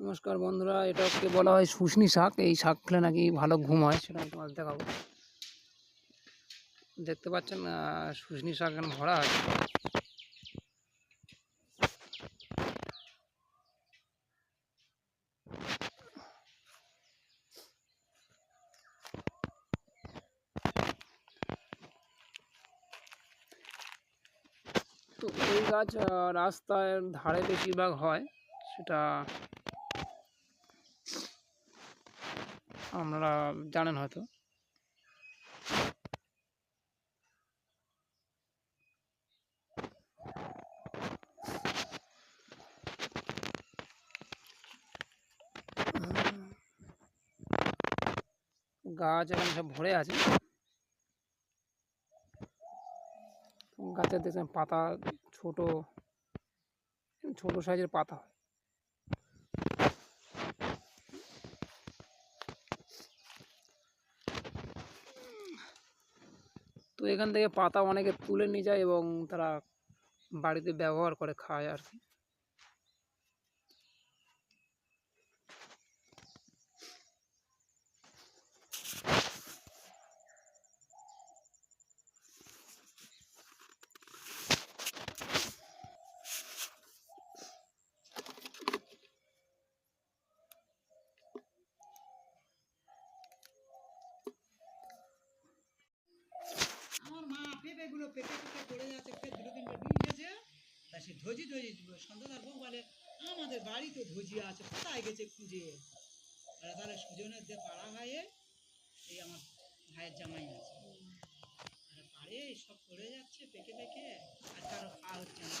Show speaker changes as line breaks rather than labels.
নমস্কার বন্ধুরা এটাকে বলা হয় শুশনি শাক। এই শাক খেলে নাকি ভালো ঘুম হয়, সেটা আমি তোমাদের দেখাবো। দেখতে পাচ্ছেন শুশনি শাক এখানে ভরা আছে। তো এই গাছ রাস্তার ধারে বেশিরভাগ হয়, সেটা আপনারা জানেন হয়তো। গাছ এখানে সব ভরে আছে। গাছের দেখছেন পাতা ছোট ছোট সাইজের পাতা। হয় তো এখান থেকে পাতা অনেকে তুলে নিয়ে যায় এবং তারা বাড়িতে ব্যবহার করে খায় আর কি।
ধজি ধজি সন্ধ্যাদার বউ বলে, আমাদের বাড়ি তো ধজি আছে, কোথায় গেছে খুঁজে? আর তাহলে সুজনের যে পাড়া ভাইয়ে এই আমার ভাইয়ের জামাই আছে। আরে পারে সব পড়ে যাচ্ছে পেকে পেকে, আর কারও খাওয়া হচ্ছে না